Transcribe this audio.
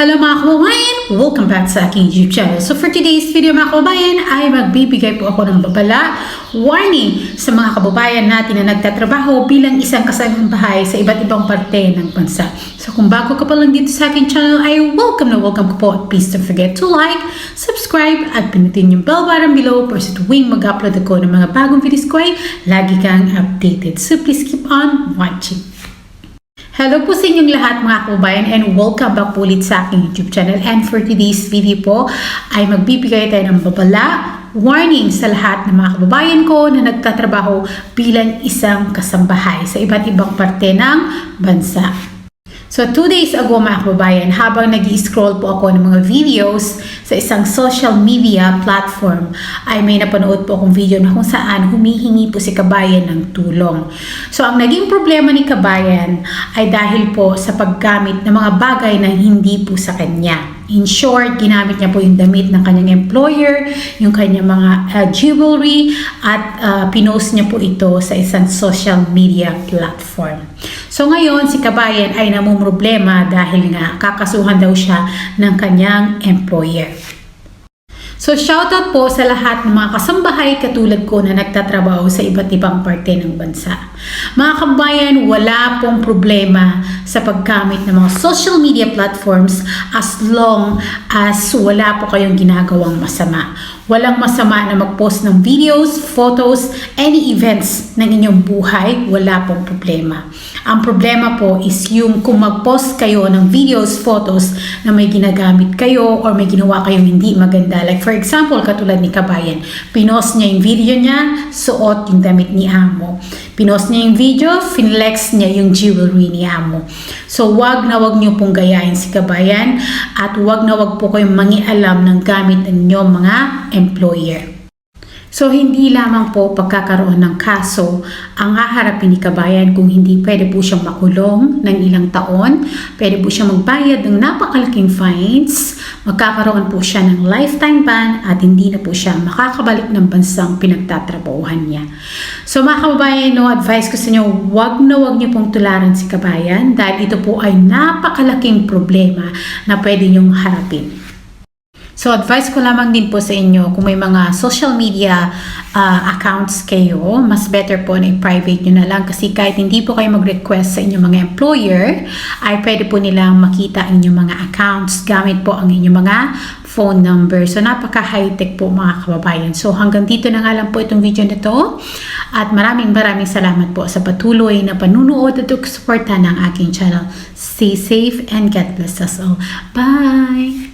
Hello mga kababayan! Welcome back sa aking YouTube channel. So for today's video mga kababayan ay magbibigay po ako ng babala warning sa mga kababayan natin na nagtatrabaho bilang isang kasambahay sa iba't ibang parte ng bansa. So kung bago ka pa lang dito sa aking channel ay welcome na welcome ko po. Please don't forget to like, subscribe at pinutin yung bell button below para sa tuwing mag-upload ako ng mga bagong videos ko ay lagi kang updated. So please keep on watching. Hello po sa inyong lahat mga kababayan and welcome back ulit sa aking YouTube channel. And for today's video po ay magbibigay tayo ng babala, warning sa lahat ng mga kababayan ko na nagtatrabaho bilang isang kasambahay sa iba't ibang parte ng bansa. So, two days ago mga kababayan, habang nag scroll po ako ng mga videos sa isang social media platform, ay may napanood po akong video na kung saan humihingi po si kabayan ng tulong. So, ang naging problema ni kabayan ay dahil po sa paggamit ng mga bagay na hindi po sa kanya. In short, ginamit niya po yung damit ng kanyang employer, yung kanyang mga uh, jewelry, at uh, pinost niya po ito sa isang social media platform. So ngayon, si Kabayan ay namumroblema dahil nga kakasuhan daw siya ng kanyang employer. So shoutout po sa lahat ng mga kasambahay katulad ko na nagtatrabaho sa iba't ibang parte ng bansa. Mga kabayan, wala pong problema sa paggamit ng mga social media platforms as long as wala po kayong ginagawang masama. Walang masama na mag-post ng videos, photos, any events ng inyong buhay, wala pong problema. Ang problema po is yung kung mag-post kayo ng videos, photos na may ginagamit kayo or may ginawa kayong hindi maganda. Like for example, katulad ni Kabayan, pinost niya yung video niya, suot yung damit ni Amo. Pinost niya yung video, finlex niya yung jewelry ni Amo. So wag na wag niyo pong gayahin si Kabayan at wag na wag po kayong mangialam ng gamit ng inyong mga employer. So, hindi lamang po pagkakaroon ng kaso ang haharapin ni Kabayan kung hindi pwede po siyang makulong ng ilang taon, pwede po siyang magbayad ng napakalaking fines, magkakaroon po siya ng lifetime ban at hindi na po siya makakabalik ng bansang pinagtatrabahuhan niya. So mga kababayan, no, advice ko sa inyo, wag na wag niyo pong tularan si Kabayan dahil ito po ay napakalaking problema na pwede niyong harapin. So, advice ko lamang din po sa inyo, kung may mga social media uh, accounts kayo, mas better po na i-private nyo na lang kasi kahit hindi po kayo mag-request sa inyong mga employer, ay pwede po nilang makita inyong mga accounts gamit po ang inyong mga phone number. So, napaka-high-tech po mga kababayan. So, hanggang dito na nga lang po itong video na to. At maraming maraming salamat po sa patuloy na panunood at suporta ng aking channel. Stay safe and God bless us all. Bye!